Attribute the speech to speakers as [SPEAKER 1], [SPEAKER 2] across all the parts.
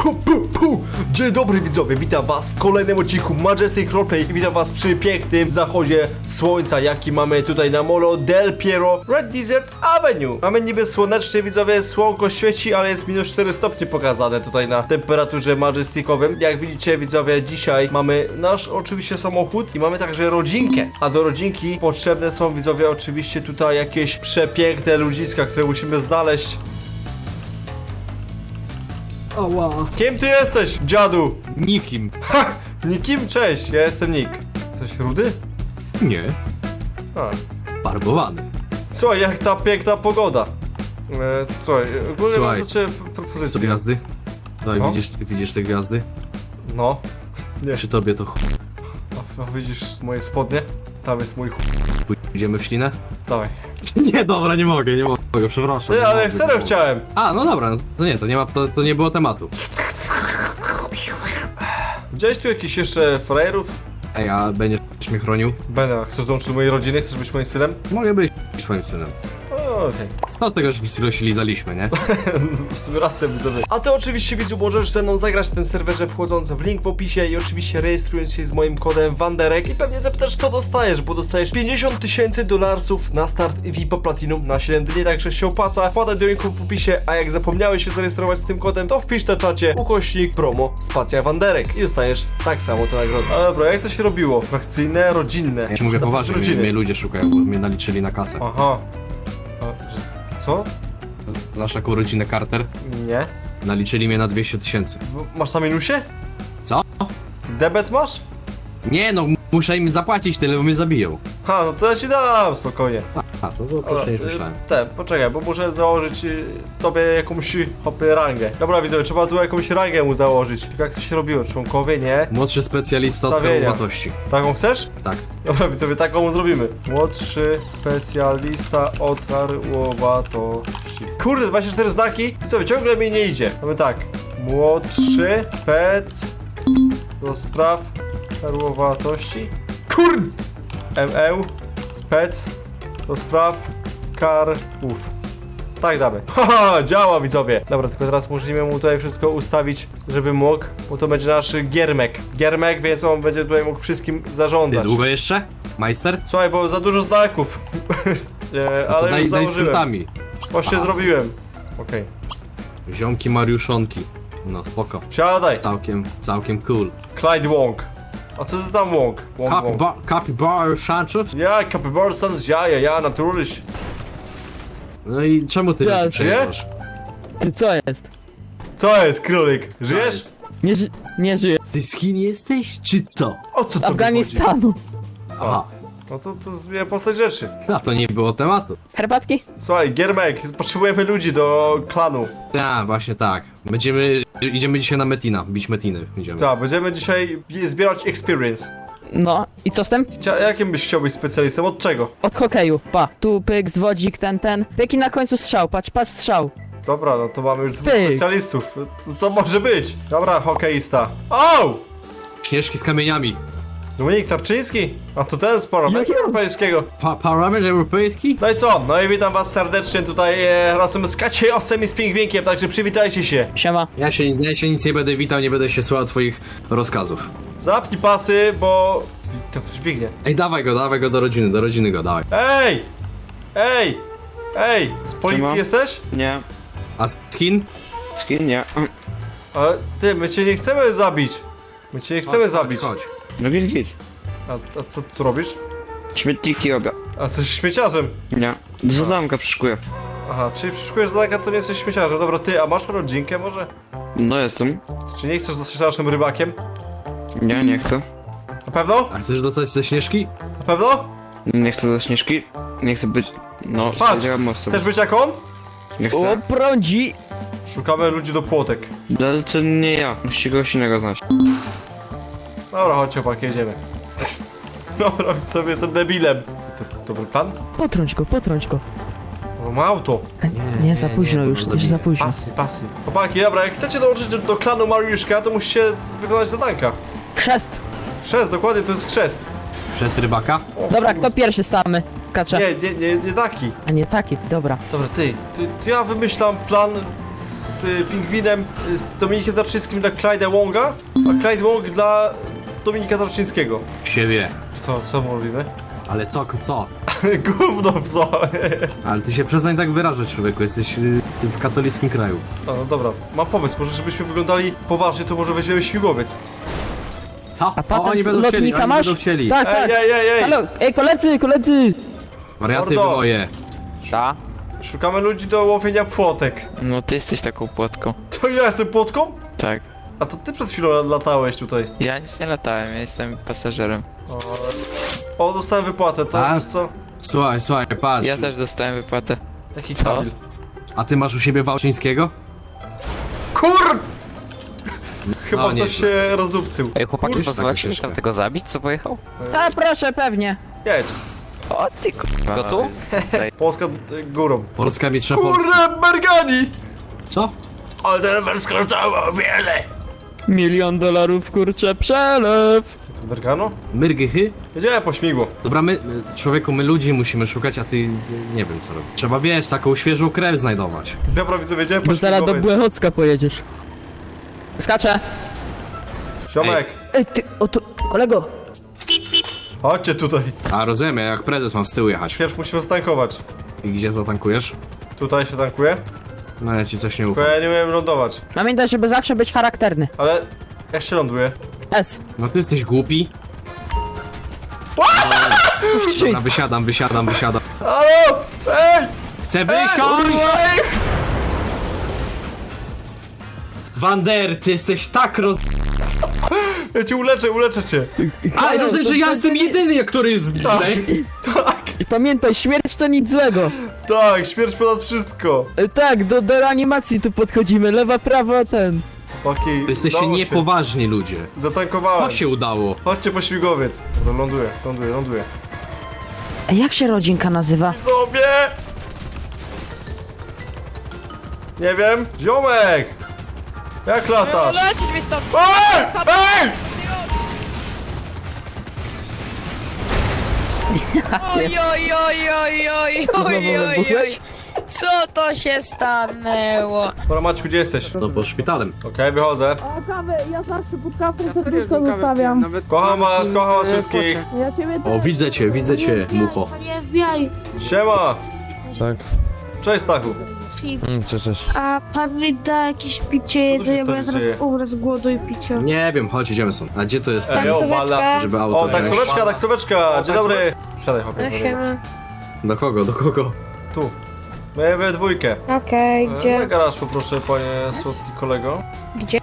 [SPEAKER 1] Hu, pu, pu. Dzień dobry widzowie, witam was w kolejnym odcinku Majestic Roleplay witam was przy pięknym zachodzie słońca, jaki mamy tutaj na Molo del Piero Red Desert Avenue. Mamy niby słonecznie widzowie, słonko świeci, ale jest minus 4 stopnie pokazane tutaj na temperaturze majesticowym. Jak widzicie widzowie, dzisiaj mamy nasz oczywiście samochód i mamy także rodzinkę, a do rodzinki potrzebne są widzowie oczywiście tutaj jakieś przepiękne ludziska, które musimy znaleźć.
[SPEAKER 2] Ała.
[SPEAKER 1] Kim ty jesteś, dziadu?
[SPEAKER 2] Nikim.
[SPEAKER 1] Ha! Nikim, cześć, ja jestem Nick. Coś rudy?
[SPEAKER 2] Nie.
[SPEAKER 1] A.
[SPEAKER 2] Farbowany.
[SPEAKER 1] Słuchaj, jak ta piękna pogoda. E, słuchaj, ogólnie
[SPEAKER 2] Słuchaj,
[SPEAKER 1] mam do ciebie
[SPEAKER 2] Co
[SPEAKER 1] propozycję.
[SPEAKER 2] gwiazdy?
[SPEAKER 1] Co?
[SPEAKER 2] Daj, widzisz, widzisz te gwiazdy?
[SPEAKER 1] No. Nie.
[SPEAKER 2] Przy tobie to ch...
[SPEAKER 1] A, a widzisz moje spodnie? Tam jest mój ch...
[SPEAKER 2] Pójdziemy w ślinę?
[SPEAKER 1] Dawaj.
[SPEAKER 2] Nie, dobra, nie mogę, nie mogę, przepraszam. Nie
[SPEAKER 1] ale
[SPEAKER 2] mogę,
[SPEAKER 1] serio
[SPEAKER 2] mogę.
[SPEAKER 1] chciałem.
[SPEAKER 2] A, no dobra, to nie, to nie ma, to, to nie było tematu.
[SPEAKER 1] Widziałeś tu jakichś jeszcze frajerów?
[SPEAKER 2] Ej, a będziesz mnie chronił?
[SPEAKER 1] Bena, chcesz dołączyć do mojej rodziny? Chcesz być moim synem?
[SPEAKER 2] Mogę być twoim synem.
[SPEAKER 1] Okej.
[SPEAKER 2] Co z tego, że chwilą się lizaliśmy, nie?
[SPEAKER 1] w sumie rację widzowie. A ty oczywiście widzu możesz ze mną zagrać w tym serwerze wchodząc w link w opisie i oczywiście rejestrując się z moim kodem Wanderek i pewnie zapytasz co dostajesz, bo dostajesz 50 tysięcy dolarców na start VIP Platinum na 7 dni, także się opłaca. Wpadaj do linku w opisie, a jak zapomniałeś się zarejestrować z tym kodem, to wpisz na czacie ukośnik promo spacja Wanderek i dostaniesz tak samo tę nagrodę. Ale dobra, jak to się robiło? Frakcyjne, rodzinne.
[SPEAKER 2] Ja ci mówię poważnie, mnie,
[SPEAKER 1] rodziny.
[SPEAKER 2] mnie ludzie szukają, bo mnie naliczyli na kasę.
[SPEAKER 1] Aha. Co?
[SPEAKER 2] Znasz taką rodzinę Carter?
[SPEAKER 1] Nie.
[SPEAKER 2] Naliczyli mnie na 200 tysięcy.
[SPEAKER 1] Masz na minusie?
[SPEAKER 2] Co?
[SPEAKER 1] Debet masz?
[SPEAKER 2] Nie no, muszę im zapłacić tyle, bo mnie zabiją.
[SPEAKER 1] Ha, no to ja ci dam, spokojnie.
[SPEAKER 2] A, to było prościej niż
[SPEAKER 1] y,
[SPEAKER 2] myślałem.
[SPEAKER 1] Te, poczekaj, bo muszę założyć y, tobie jakąś hopy rangę. Dobra, widzę, trzeba tu jakąś rangę mu założyć. Tylko Jak to się robiło? Członkowie, nie?
[SPEAKER 2] Młodszy specjalista od
[SPEAKER 1] Stawienia.
[SPEAKER 2] karłowatości.
[SPEAKER 1] Taką chcesz?
[SPEAKER 2] Tak.
[SPEAKER 1] Dobra, widzowie, taką mu zrobimy. Młodszy specjalista od karłowatości. Kurde, 24 znaki? Widzowie, ciągle mi nie idzie. Mamy tak. Młodszy spec do spraw karłowatości. Kurde! ME spec do spraw karłów. Tak damy. Haha, działa widzowie. Dobra, tylko teraz musimy mu tutaj wszystko ustawić, żeby mógł, bo to będzie nasz giermek. Giermek, więc on będzie tutaj mógł wszystkim
[SPEAKER 2] Ty,
[SPEAKER 1] zarządzać.
[SPEAKER 2] długo jeszcze? Majster?
[SPEAKER 1] Słuchaj, bo za dużo znaków. Nie,
[SPEAKER 2] No to
[SPEAKER 1] ale
[SPEAKER 2] daj,
[SPEAKER 1] już
[SPEAKER 2] daj
[SPEAKER 1] założyłem.
[SPEAKER 2] skrótami.
[SPEAKER 1] Właśnie
[SPEAKER 2] A.
[SPEAKER 1] zrobiłem. Okej.
[SPEAKER 2] Ziomki Mariuszonki. No spoko.
[SPEAKER 1] Wsiadaj.
[SPEAKER 2] Całkiem, całkiem cool.
[SPEAKER 1] Clyde Wong. A co ty tam Wong? Wong, Wong.
[SPEAKER 2] Capybar, Capybar Sanchez?
[SPEAKER 1] Ja, Capybara Sans, ja, ja, ja, natürlich.
[SPEAKER 2] No i czemu ty
[SPEAKER 3] Ja,
[SPEAKER 2] przejeżdżasz?
[SPEAKER 3] Ty co jest?
[SPEAKER 1] Co jest, królik? Żyjesz?
[SPEAKER 2] jest?
[SPEAKER 3] Nie, ży nie żyję.
[SPEAKER 2] Ty skin jesteś, czy co?
[SPEAKER 1] O co
[SPEAKER 3] Z
[SPEAKER 1] to
[SPEAKER 3] Afganistanu.
[SPEAKER 2] Aha.
[SPEAKER 1] No to, to zmienia postać rzeczy.
[SPEAKER 2] A to nie było tematu.
[SPEAKER 3] Herbatki?
[SPEAKER 1] Słuchaj, Giermek, potrzebujemy ludzi do klanu.
[SPEAKER 2] Tak, właśnie tak. Będziemy, idziemy dzisiaj na Metina, bić Metiny. Idziemy.
[SPEAKER 1] Tak, będziemy dzisiaj zbierać experience.
[SPEAKER 3] No. I co z tym?
[SPEAKER 1] Chcia, jakim byś chciał być specjalistą? Od czego?
[SPEAKER 3] Od hokeju. Pa. Tu pyk, zwodzik, ten, ten. Pyk i na końcu strzał. Patrz, patrz strzał.
[SPEAKER 1] Dobra, no to mamy już dwóch
[SPEAKER 3] Pyk.
[SPEAKER 1] specjalistów. No to może być. Dobra, hokeista. O!
[SPEAKER 2] Śnieżki z kamieniami.
[SPEAKER 1] Dominik Tarczyński? A to ten z Parlamentu
[SPEAKER 3] Jaki on?
[SPEAKER 1] Europejskiego.
[SPEAKER 2] Pa Parlament Europejski?
[SPEAKER 1] No i co? No i witam was serdecznie tutaj e, razem z Kaciosem i z Pingwinkiem, także przywitajcie się.
[SPEAKER 3] Siema.
[SPEAKER 2] Ja się, ja się nic nie będę witał, nie będę się słuchał twoich rozkazów.
[SPEAKER 1] Zapnij pasy, bo... To ktoś biegnie.
[SPEAKER 2] Ej, dawaj go, dawaj go do rodziny, do rodziny go, dawaj.
[SPEAKER 1] Ej! Ej! Ej! Z policji
[SPEAKER 4] Siema.
[SPEAKER 1] jesteś?
[SPEAKER 4] Nie,
[SPEAKER 2] A skin?
[SPEAKER 4] skin nie.
[SPEAKER 1] Ale ty, my cię nie chcemy zabić. My cię nie chcemy
[SPEAKER 2] Chodź,
[SPEAKER 1] zabić.
[SPEAKER 2] Chodź,
[SPEAKER 4] No git, git.
[SPEAKER 1] A, a co tu robisz?
[SPEAKER 4] Śmietniki robię.
[SPEAKER 1] A jesteś śmieciarzem.
[SPEAKER 4] Nie. Do zamka przyszykuję.
[SPEAKER 1] Aha, czyli przeszukujesz zadania, to nie jesteś śmieciarzem. Dobra, ty, a masz rodzinkę może?
[SPEAKER 4] No jestem.
[SPEAKER 1] Czy nie chcesz zostać naszym rybakiem?
[SPEAKER 4] Nie, nie chcę.
[SPEAKER 1] Na pewno?
[SPEAKER 2] A chcesz dostać ze śnieżki?
[SPEAKER 1] Na pewno?
[SPEAKER 4] Nie chcę ze śnieżki. Nie chcę być... No,
[SPEAKER 1] Patrz,
[SPEAKER 4] powiedziałem o sobie.
[SPEAKER 1] Chcesz być jak on?
[SPEAKER 4] Nie
[SPEAKER 3] O,
[SPEAKER 4] chcę.
[SPEAKER 3] prądzi.
[SPEAKER 1] Szukamy ludzi do płotek.
[SPEAKER 4] No, Ale to nie ja. Musicie kogoś innego znać.
[SPEAKER 1] Dobra, chodź chłopak, jedziemy. Dobra, sobie jestem debilem. To, dobry plan?
[SPEAKER 3] Potrąć go, potrąć go.
[SPEAKER 1] Bo ma auto.
[SPEAKER 3] A, nie,
[SPEAKER 2] nie,
[SPEAKER 3] za
[SPEAKER 2] nie,
[SPEAKER 3] późno
[SPEAKER 2] nie,
[SPEAKER 3] już, już za późno.
[SPEAKER 1] Pasy, pasy. Chłopaki, dobra, jak chcecie dołączyć do, do klanu Mariuszka, to musicie z- wykonać zadanka.
[SPEAKER 3] Chrzest.
[SPEAKER 1] Chrzest, dokładnie, to jest chrzest.
[SPEAKER 2] Przez rybaka?
[SPEAKER 3] Dobra, kto pierwszy stamy? Kacze.
[SPEAKER 1] Nie, nie, nie, nie taki.
[SPEAKER 3] A nie taki, dobra.
[SPEAKER 1] Dobra, ty, ty, ty ja wymyślam plan z y, pingwinem, y, z Dominikiem Tarczyńskim dla Clyde'a Wonga, a Clyde Wong dla Dominika Tarczyńskiego.
[SPEAKER 2] Siebie.
[SPEAKER 1] Co, co my robimy?
[SPEAKER 2] Ale co, co?
[SPEAKER 1] Gówno w co?
[SPEAKER 2] Ale ty się przestań tak wyrażać, człowieku. Jesteś y, w katolickim kraju.
[SPEAKER 1] No, no dobra, mam pomysł, może żebyśmy wyglądali poważnie, to może weźmiemy śmigłowiec.
[SPEAKER 2] Co?
[SPEAKER 3] A
[SPEAKER 2] o,
[SPEAKER 3] patent
[SPEAKER 2] oni będą chcieli, oni
[SPEAKER 3] masz?
[SPEAKER 2] będą chcieli.
[SPEAKER 3] Tak,
[SPEAKER 1] Ej,
[SPEAKER 3] tak.
[SPEAKER 1] ej, ej, ej!
[SPEAKER 3] Halo, ej, koledzy, koledzy!
[SPEAKER 2] Wariaty
[SPEAKER 1] Mordo.
[SPEAKER 2] wywoje.
[SPEAKER 5] Ta?
[SPEAKER 1] Szukamy ludzi do łowienia płotek.
[SPEAKER 5] No ty jesteś taką płotką.
[SPEAKER 1] To ja jestem płotką?
[SPEAKER 5] Tak.
[SPEAKER 1] A to ty przed chwilą latałeś tutaj.
[SPEAKER 5] Ja nic nie latałem, ja jestem pasażerem.
[SPEAKER 1] O, dostałem wypłatę, to wiesz co?
[SPEAKER 2] Słuchaj, słuchaj, patrz.
[SPEAKER 5] Ja też dostałem wypłatę.
[SPEAKER 1] Jaki
[SPEAKER 5] Co?
[SPEAKER 1] Kamil?
[SPEAKER 2] A ty masz u siebie Wałczyńskiego?
[SPEAKER 1] Kur! Chyba
[SPEAKER 2] No,
[SPEAKER 1] ktoś
[SPEAKER 2] nieźle.
[SPEAKER 1] się rozdupcył.
[SPEAKER 6] Ej, chłopaki,
[SPEAKER 2] Kurczę,
[SPEAKER 6] pozwalacie mi
[SPEAKER 2] troszeczkę.
[SPEAKER 6] tam tego zabić, co pojechał?
[SPEAKER 3] Tak, proszę, pewnie.
[SPEAKER 1] Jedź.
[SPEAKER 5] O ty kurwa.
[SPEAKER 6] Go tu?
[SPEAKER 1] Polska y, górą.
[SPEAKER 2] Polska mistrza Polski.
[SPEAKER 1] Kurde, Bergani!
[SPEAKER 2] Co?
[SPEAKER 1] Ale ten rower skosztował wiele!
[SPEAKER 3] Milion dolarów, kurczę, przelew!
[SPEAKER 1] To Bergano?
[SPEAKER 2] Myrgychy?
[SPEAKER 1] Jedziemy po śmigło.
[SPEAKER 2] Dobra, my, my- człowieku, my ludzi musimy szukać, a ty nie wiem co robić. Trzeba, wiesz, taką świeżą krew znajdować.
[SPEAKER 1] Dobra, widzowie, jedziemy po
[SPEAKER 3] Bo zaraz do
[SPEAKER 1] śmigłowiec.
[SPEAKER 3] Błehocka pojedziesz. Skaczę!
[SPEAKER 1] Ziomek,
[SPEAKER 3] Ej, ty, o tu, kolego!
[SPEAKER 1] chodźcie tutaj.
[SPEAKER 2] A rozumiem, ja jak prezes mam z tyłu jechać.
[SPEAKER 1] Pierw musimy zatankować.
[SPEAKER 2] I gdzie zatankujesz?
[SPEAKER 1] Tutaj się tankuje.
[SPEAKER 2] No ja ci coś nie
[SPEAKER 1] Tylko
[SPEAKER 2] ufam.
[SPEAKER 1] ja nie umiem lądować.
[SPEAKER 3] Pamiętaj, żeby zawsze być charakterny.
[SPEAKER 1] Ale jak się ląduje?
[SPEAKER 3] S.
[SPEAKER 2] No ty jesteś głupi. Dobra, wysiadam, wysiadam, wysiadam.
[SPEAKER 1] Halo! Ej!
[SPEAKER 2] Chcę wysiąść!
[SPEAKER 1] Ej!
[SPEAKER 2] Wander, ty jesteś tak roz...
[SPEAKER 1] Ja cię uleczę, uleczę cię.
[SPEAKER 2] Ale rozumiem, że ja jestem jedyny, który jest tutaj.
[SPEAKER 3] Pamiętaj, śmierć to nic złego.
[SPEAKER 1] tak, śmierć ponad wszystko.
[SPEAKER 3] E, Tak, do, do reanimacji tu podchodzimy, lewa, prawa, ten.
[SPEAKER 1] Okej,
[SPEAKER 2] Wy jesteście
[SPEAKER 1] udało się.
[SPEAKER 2] niepoważni ludzie.
[SPEAKER 1] Zatankowałem.
[SPEAKER 2] To się udało.
[SPEAKER 1] Chodźcie po śmigłowiec. Dobra, ląduję, ląduję, ląduję.
[SPEAKER 3] A jak się rodzinka nazywa?
[SPEAKER 1] Sobie! Nie wiem. Ziomek! Jak latasz?
[SPEAKER 7] Lecieć mi stąd!
[SPEAKER 1] Ej! Ej!
[SPEAKER 7] Oj, oj, oj, oj, oj,
[SPEAKER 3] Znowu
[SPEAKER 7] oj, oj, oj.
[SPEAKER 3] wybuchłeś?
[SPEAKER 7] Co to się stanęło?
[SPEAKER 1] Dobra, Maćku, gdzie jesteś?
[SPEAKER 2] No po szpitalem.
[SPEAKER 1] Okej, wychodzę.
[SPEAKER 8] O kawę, ja zawsze pod kawę to wszystko zostawiam.
[SPEAKER 1] Kocham was, kocham was wszystkich.
[SPEAKER 8] Ja ciebie
[SPEAKER 2] O, widzę cię, widzę cię, mucho.
[SPEAKER 1] Siema!
[SPEAKER 9] Tak.
[SPEAKER 1] Cześć, Stachu.
[SPEAKER 9] Mm, cześć, cześć.
[SPEAKER 8] A pan mi da jakieś picie,
[SPEAKER 1] się
[SPEAKER 8] jedzenie, bo ja zaraz
[SPEAKER 1] dzieje?
[SPEAKER 8] umrę z głodu i picia.
[SPEAKER 2] Nie wiem, chodź, idziemy stąd. A gdzie to jest ten,
[SPEAKER 1] Ej, o, bala.
[SPEAKER 2] żeby auto
[SPEAKER 1] O, taksóweczka, taksóweczka! Dzień dobry. Siadaj, chłopie.
[SPEAKER 2] Do kogo, do kogo?
[SPEAKER 1] Tu. My we dwójkę.
[SPEAKER 8] Okej,
[SPEAKER 1] E, Na garaż poproszę, panie słodki kolego.
[SPEAKER 7] Gdzie?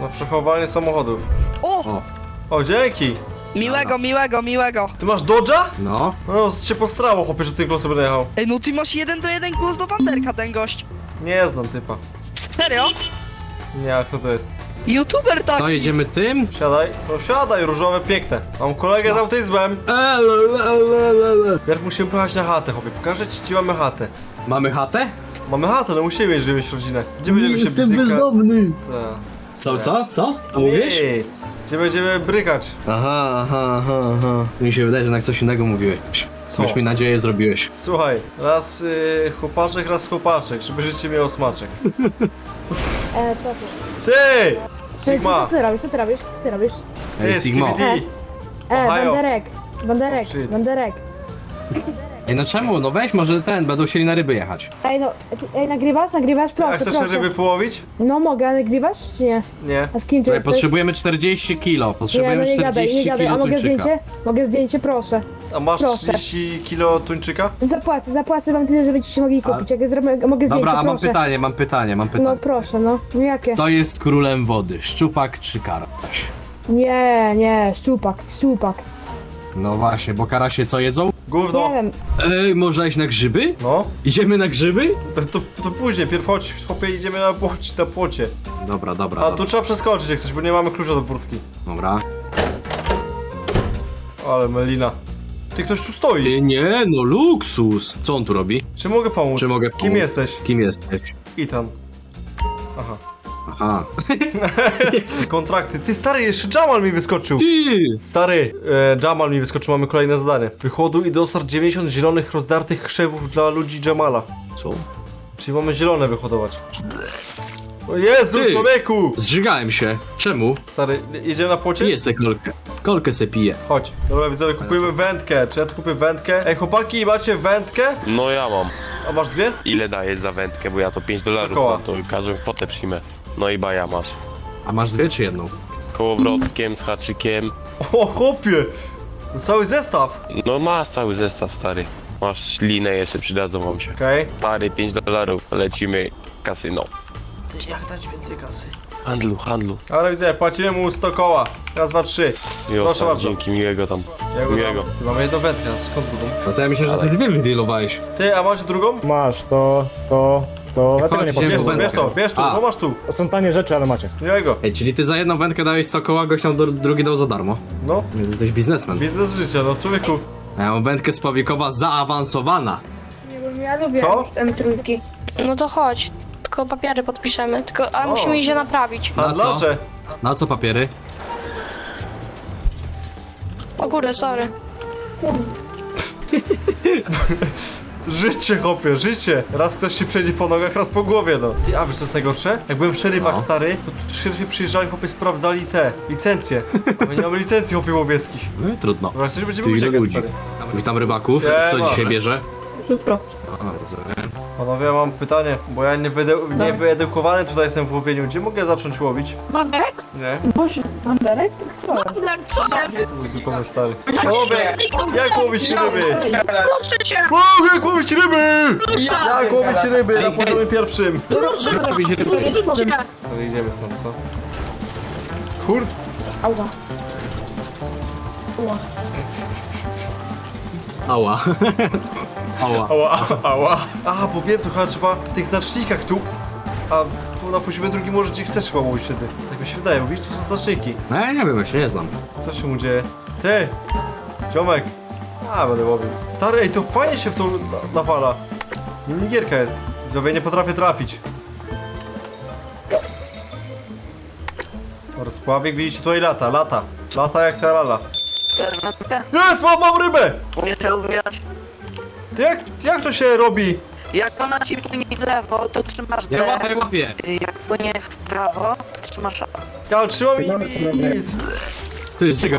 [SPEAKER 1] Na przechowanie samochodów.
[SPEAKER 2] O,
[SPEAKER 1] O, dzięki!
[SPEAKER 10] Miłego, miłego, miłego.
[SPEAKER 1] Ty masz Dodge'a?
[SPEAKER 2] no.
[SPEAKER 1] No, to cię postrało, chłopie, że tylko sobie najechał.
[SPEAKER 10] Ej, no ty masz jeden do jeden głos do Wanderka, ten gość.
[SPEAKER 1] Nie znam typa.
[SPEAKER 10] Serio?
[SPEAKER 1] Nie, a kto to jest?
[SPEAKER 10] YouTuber taki.
[SPEAKER 2] Co, jedziemy tym?
[SPEAKER 1] Siadaj. No siadaj, różowe, piękne. Mam kolegę z autyzmem. Pierw musimy pojechać na chatę, chłopie. Pokażę ci, gdzie mamy chatę.
[SPEAKER 2] Mamy chatę?
[SPEAKER 1] Mamy chatę, no musimy mieć, żeby mieć rodzinę. Gdzie będziemy się bzyka...
[SPEAKER 2] bezdomny.
[SPEAKER 1] Ta.
[SPEAKER 2] Co, co, co? A mówisz?
[SPEAKER 1] Nic. Gdzie będziemy brykać?
[SPEAKER 2] Aha, aha, aha, aha. Mi się wydaje, że na coś innego mówiłeś.
[SPEAKER 1] Co?
[SPEAKER 2] Już mi nadzieję zrobiłeś.
[SPEAKER 1] Słuchaj, raz y, chłopaczek, raz chłopaczek, żeby życie miało smaczek.
[SPEAKER 8] E, co ty?
[SPEAKER 1] Ty!
[SPEAKER 8] Co
[SPEAKER 1] Sigma!
[SPEAKER 8] ty robisz, co ty robisz, co ty robisz?
[SPEAKER 2] Ej,
[SPEAKER 1] Ty,
[SPEAKER 2] Sigmo.
[SPEAKER 1] Skibidi!
[SPEAKER 8] E,
[SPEAKER 1] Ohio.
[SPEAKER 8] Wanderek, Wanderek,
[SPEAKER 1] Shit.
[SPEAKER 8] Wanderek.
[SPEAKER 2] Ej, no czemu? No weź, może ten, będą chcieli na ryby jechać.
[SPEAKER 8] Ej, no, ej, nagrywasz, nagrywasz,
[SPEAKER 1] A
[SPEAKER 8] proszę,
[SPEAKER 1] chcesz
[SPEAKER 8] proszę.
[SPEAKER 1] ryby połowić?
[SPEAKER 8] No mogę, a nagrywasz, czy nie?
[SPEAKER 1] Nie.
[SPEAKER 8] A z kim ty
[SPEAKER 2] Tutaj
[SPEAKER 8] jesteś?
[SPEAKER 2] potrzebujemy 40 kilo.
[SPEAKER 8] Nie, no
[SPEAKER 2] Potrzebujemy
[SPEAKER 8] nie gadaj,
[SPEAKER 2] 40
[SPEAKER 8] nie gadaj, a
[SPEAKER 2] kilo
[SPEAKER 8] mogę
[SPEAKER 2] tuńczyka.
[SPEAKER 8] zdjęcie? Mogę zdjęcie, proszę.
[SPEAKER 1] A masz
[SPEAKER 8] Proszę.
[SPEAKER 1] 30 kilo tuńczyka?
[SPEAKER 8] Zapłacę, zapłacę wam tyle, żebyście mogli kupić. Jak zrobię, mogę zdjęcie,
[SPEAKER 2] Dobra, a mam
[SPEAKER 8] proszę.
[SPEAKER 2] pytanie, mam pytanie, mam
[SPEAKER 8] No
[SPEAKER 2] pytanie.
[SPEAKER 8] proszę, no. No jakie?
[SPEAKER 2] Kto jest królem wody? Szczupak czy karaś?
[SPEAKER 8] Nie, nie, szczupak, szczupak.
[SPEAKER 2] No właśnie, bo karasie co jedzą?
[SPEAKER 1] Gówno.
[SPEAKER 8] Nie wiem,
[SPEAKER 2] Ej, można iść na grzyby?
[SPEAKER 1] No,
[SPEAKER 2] Idziemy na grzyby?
[SPEAKER 1] to, to, to później, pierw chodź, chłopie, idziemy na, płoć, na płocie.
[SPEAKER 2] Dobra, dobra,
[SPEAKER 1] A
[SPEAKER 2] dobra.
[SPEAKER 1] tu trzeba przeskoczyć jak coś, bo nie mamy klucza do furtki.
[SPEAKER 2] Dobra.
[SPEAKER 1] Ale melina. Ty, ktoś tu stoi.
[SPEAKER 2] Ej, nie, no luksus. Co on tu robi?
[SPEAKER 1] Czy mogę pomóc?
[SPEAKER 2] Czy mogę
[SPEAKER 1] Kim
[SPEAKER 2] pomóc?
[SPEAKER 1] jesteś?
[SPEAKER 2] Kim jesteś?
[SPEAKER 1] Ethan. Aha.
[SPEAKER 2] Aha.
[SPEAKER 1] Kontrakty. Ty, stary, jeszcze Jamal mi wyskoczył.
[SPEAKER 2] Ty!
[SPEAKER 1] Stary, e, Jamal mi wyskoczył, mamy kolejne zadanie. Wychodu i dostarcz 90 zielonych rozdartych krzewów dla ludzi Jamala.
[SPEAKER 2] Co?
[SPEAKER 1] Czyli mamy zielone wyhodować. O Jezu,
[SPEAKER 2] Ty.
[SPEAKER 1] człowieku!
[SPEAKER 2] Zżygałem się. Czemu?
[SPEAKER 1] Stary, jedziemy na płocie?
[SPEAKER 2] Piję se kolkę. Kolkę se piję.
[SPEAKER 1] Chodź. Dobra, widzowie, kupujemy wędkę. Czy ja tu kupię wędkę? Ej, chłopaki, macie wędkę?
[SPEAKER 6] No ja mam.
[SPEAKER 1] A masz dwie?
[SPEAKER 6] Ile dajesz za wędkę, bo ja to 5 dolarów
[SPEAKER 1] koła.
[SPEAKER 6] mam, to każdą kwotę przyjmę. No i baja masz.
[SPEAKER 2] A masz dwie czy jedną?
[SPEAKER 6] Kołowrotkiem, z haczykiem.
[SPEAKER 1] O, chłopie! No cały zestaw.
[SPEAKER 6] No masz cały zestaw, stary. Masz linę, jeszcze przydadzą wam się.
[SPEAKER 1] Okej.
[SPEAKER 6] Stary, 5 dolarów, lecimy kasyno.
[SPEAKER 1] Jak dać więcej kasy?
[SPEAKER 6] Handlu, handlu.
[SPEAKER 1] Ale widzę, płacimy mu 100 koła. Raz, dwa, trzy.
[SPEAKER 6] Jo,
[SPEAKER 1] Proszę
[SPEAKER 6] tam,
[SPEAKER 1] bardzo.
[SPEAKER 6] Dzięki, miłego tam.
[SPEAKER 1] Ja go
[SPEAKER 6] Miłego.
[SPEAKER 1] dam. Ty, mamy jedną wędkę, a skąd drugą?
[SPEAKER 2] No to ja myślę, że ty dwie wydealowałeś.
[SPEAKER 1] Ty, a masz drugą?
[SPEAKER 11] Masz, to, to, to, ja tego nie
[SPEAKER 2] Chodź,
[SPEAKER 1] Bierz
[SPEAKER 2] po
[SPEAKER 1] bierz to, bierz
[SPEAKER 2] A.
[SPEAKER 1] no masz tu.
[SPEAKER 11] To są tanie rzeczy, ale macie.
[SPEAKER 1] Miłego.
[SPEAKER 2] Ej, czyli ty za jedną wędkę dałeś 100 koła, gość nam do- drugi dał za darmo.
[SPEAKER 1] No,
[SPEAKER 2] Więc jesteś biznesmen.
[SPEAKER 1] biznes życia, no człowieku.
[SPEAKER 2] A ja mam wędkę spławikowa zaawansowana.
[SPEAKER 8] Ja lubię
[SPEAKER 1] Co?
[SPEAKER 8] M3.
[SPEAKER 7] No to chodź. Tylko papiery podpiszemy. Tylko, ale
[SPEAKER 1] O.
[SPEAKER 7] musimy iść je naprawić.
[SPEAKER 2] Na co?
[SPEAKER 1] Handlarze.
[SPEAKER 2] Na co papiery?
[SPEAKER 7] O kurde, sorry.
[SPEAKER 1] Życie, chłopie, życie. Raz ktoś ci przejdzie po nogach, raz po głowie, no. Ty, a wiesz co jest najgorsze? Jak byłem w szeryfach,
[SPEAKER 2] No.
[SPEAKER 1] stary, to tu szeryfy przyjeżdżali, chłopie, sprawdzali te licencje. A my nie mamy licencji, chłopie, łowieckich.
[SPEAKER 2] No i trudno.
[SPEAKER 1] Dobra, ktoś będzie
[SPEAKER 2] Tu ile
[SPEAKER 1] uciekać,
[SPEAKER 2] ludzi?
[SPEAKER 1] stary.
[SPEAKER 2] Witam rybaków.
[SPEAKER 1] Siema.
[SPEAKER 2] Co dzisiaj bierze?
[SPEAKER 8] Wszystko.
[SPEAKER 2] A, rozumiem.
[SPEAKER 1] Panowie, ja mam pytanie, bo ja nie, wyde- nie wyedukowany tutaj jestem w łowieniu. Gdzie mogę zacząć łowić?
[SPEAKER 7] Babek?
[SPEAKER 1] Nie?
[SPEAKER 8] Boże, mam Derek? Co?
[SPEAKER 7] Co jest?
[SPEAKER 1] Mój zupełnie stary. Panowie, jak łowić ryby?
[SPEAKER 7] Proszę cię!
[SPEAKER 1] O, jak łowić ryby? Jak łowić ryby na poziomie pierwszym?
[SPEAKER 2] Robić ryby.
[SPEAKER 1] Stary, idziemy stąd, co? Kur...
[SPEAKER 8] Ała.
[SPEAKER 2] Ała. Ała.
[SPEAKER 1] Ała, ała. A, bo wiem, to chyba trzeba w tych znacznikach tu. A tu na poziomie drugim może ci chcesz chyba łowić wtedy. Tak mi się wydaje, mówisz, tu są znaczniki.
[SPEAKER 2] No ja nie wiem, ja się nie znam.
[SPEAKER 1] Co się mu dzieje? Ty! Ziomek! A, będę łowił. Stary, ej, to fajnie się w to na- nawala. Minigierka jest. Zrobię, nie potrafię trafić. Rozpławik, widzicie, tutaj lata, lata. Lata jak ta lala.
[SPEAKER 10] Chcesz wędkę?
[SPEAKER 1] Jest, mam, mam rybę!
[SPEAKER 10] Umiesz ją?
[SPEAKER 1] Ty, jak, jak to się robi?
[SPEAKER 10] Jak ona ci płynie w lewo, to trzymasz
[SPEAKER 2] Ja
[SPEAKER 10] D.
[SPEAKER 2] łapię, łapię.
[SPEAKER 10] Jak płynie w prawo, to trzymasz A.
[SPEAKER 1] Ja trzymam i nic.
[SPEAKER 2] To jest czego?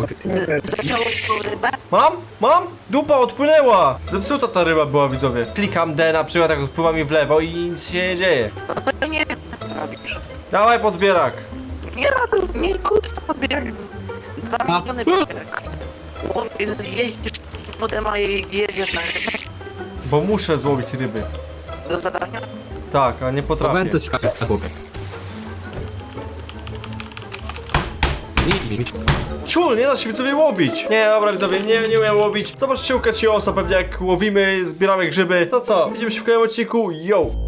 [SPEAKER 10] Zaciąłeś tą rybę?
[SPEAKER 1] Mam? Mam? Dupa odpłynęła! Zepsuta ta ryba była, widzowie. Klikam D na przykład, jak odpływa mi w lewo i nic się nie dzieje.
[SPEAKER 10] No to nie robisz.
[SPEAKER 1] Dawaj podbierak.
[SPEAKER 10] Nie robił, nie kup sobie jak dwa miliony papierek. Jeździsz modem, a je- jedziesz na rybę
[SPEAKER 1] Bo muszę złowić ryby.
[SPEAKER 10] do zadania.
[SPEAKER 1] Tak, a nie potrafię.
[SPEAKER 2] Powędę się w chłopie. Nie, nie, nie.
[SPEAKER 1] Ciul, nie da się widzowie łowić. Nie, dobra widzowie, nie, nie umiem łowić. Zobaczcie u Kaciosa, pewnie jak łowimy, zbieramy grzyby. To co, widzimy się w kolejnym odcinku. Yo!